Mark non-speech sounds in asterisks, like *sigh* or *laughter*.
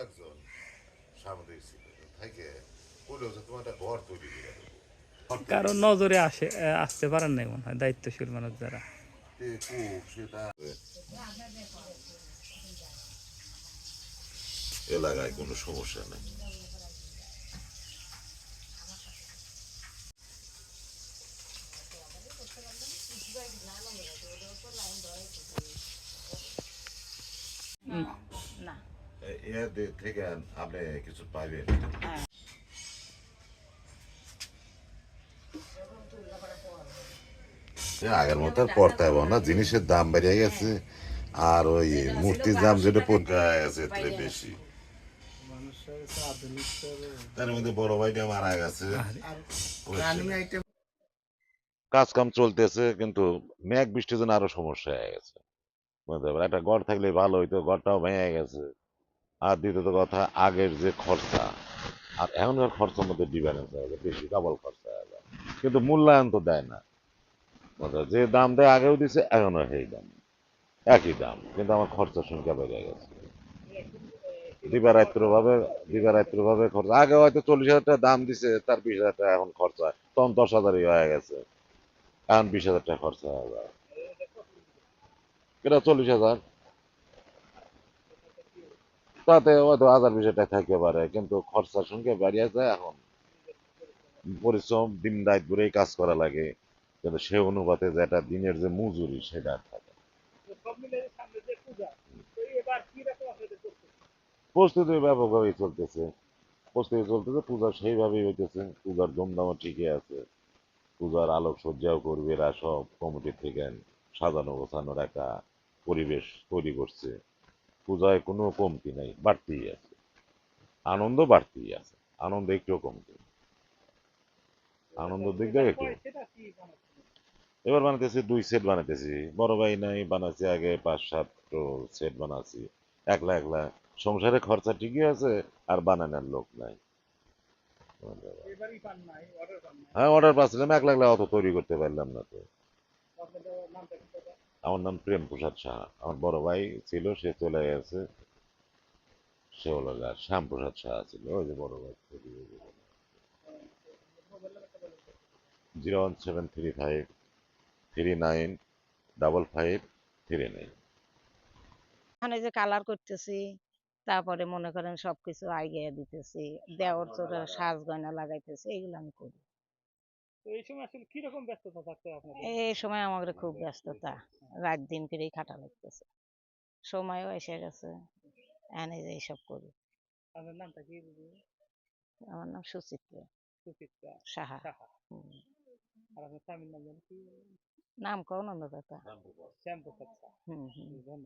একজন সাংবাদিক ছিল থেকে বলে যে তোমার একটা ঘর তৈরি করে দেবো। *laughs* নজরে আসে আসতে পারেন নাই মনে হয় দায়িত্বশীল মানুষ যারা। এলাকায় কোনো সমস্যা নেই। এ- থেকে আপনি কিছু পাইবেন। আগের মতো পড়তে হবে না, জিনিসের দাম বেড়ে গেছে, আর ওই মূর্তির দাম যেটা পড়তে গেছে বেশি। তার মধ্যে বড় ভাইটা মারা গেছে। কাজ কাম চলতেছে, কিন্তু মেঘ বৃষ্টির জন্য আরও সমস্যা হয়ে গেছে। একটা ঘর থাকলে ভালো হইতো, ঘরটাও ভেঙে গেছে। আর দ্বিতীয়ত কথা, আগের যে খরচা, আর এখনকার খরচার মধ্যে ডিফারেন্স হয়ে বেশি ডাবল খরচা হয়ে কিন্তু মূল্যায়ন তো দেয় না। যে দাম দেয়, আগেও দিছে, এখনও সেই দাম। একই দাম, কিন্তু আমার খরচার সংখ্যা বেড়ে গেছে। দিবারাত্র ভাবে দিবারাত্র ভাবে খরচা। আগে হয়তো চল্লিশ হাজার টাকা দাম দিছে, তার বিশ হাজার টাকা এখন খরচা। তখন দশ হাজারই হয়ে গেছে। এখন বিশ হাজার টাকা খরচা যায়। এটা চল্লিশ হাজার। তাতে হয়তো হাজার বিশ টাকা থাকতে পারে, কিন্তু খরচার সংখ্যা বাড়িয়ে যায় এখন। পরিশ্রম, দিন রাত ঘুরেই কাজ করা লাগে, কিন্তু সে অনুপাতে যেটা দিনের যে মজুরি, সেটা থাকে প্রস্তুতি ব্যাপকভাবেই চলতেছে। প্রস্তুতি চলতেছে, পূজা সেইভাবেই হইতেছে, পূজার ধুমধামও ঠিকই আছে। পূজার আলোকসজ্জাও করবে এরা সব কমিটি থেকে সাজানো গোছানোর একটা পরিবেশ তৈরি করছে। পূজায় কোনো কমতি নাই, বাড়তিই আছে। আনন্দ বাড়তিই আছে, আনন্দ একটু কমতি আনন্দ দিক দিয়ে একটু এবার বানাতেছি দুই সেট বানাতেছি বড় ভাই নাই বানাচ্ছি আগে পাঁচ সাত সেট বানাচ্ছি একলা একলা। সংসারে খরচা ঠিকই আছে, আর বানানোর লোক নাই। হ্যাঁ অর্ডার পাচ্ছিলাম, একলা একলা অত তৈরি করতে পারলাম না তো। আমার নাম প্রেম প্রসাদ সাহা। আমার বড় ভাই ছিল, সে চলে গেছে। সে হলো গা শ্যাম প্রসাদ সাহা ছিল, ওই যে বড় ভাই। Zero one seven three five three nine double five three nine. এখানে যে কালার করতেছি, তারপরে মনে করেন সবকিছু আইগিয়া দিতেছি, দেওয়ার সাজ গয়না লাগাইতেছি এগুলো আমি করি। এই সময় আসলে কীরকম ব্যস্ততা থাকতে আপনাদের? এই সময় আমাদের খুব ব্যস্ততা। রাত দিন করেই খাটা লাগতেছে। সময়ও এসে গেছে। এনে যে এইসব করি। আপনার নামটা কি আমার নাম সুচিত্রা। সুচিত্রা। সাহা। আর আপনার স্বামীর নাম জানি কি? নাম কও নন্দ কাকা শ্যাম প্রসাদ সাহা হুম হুম। ধন্যবাদ।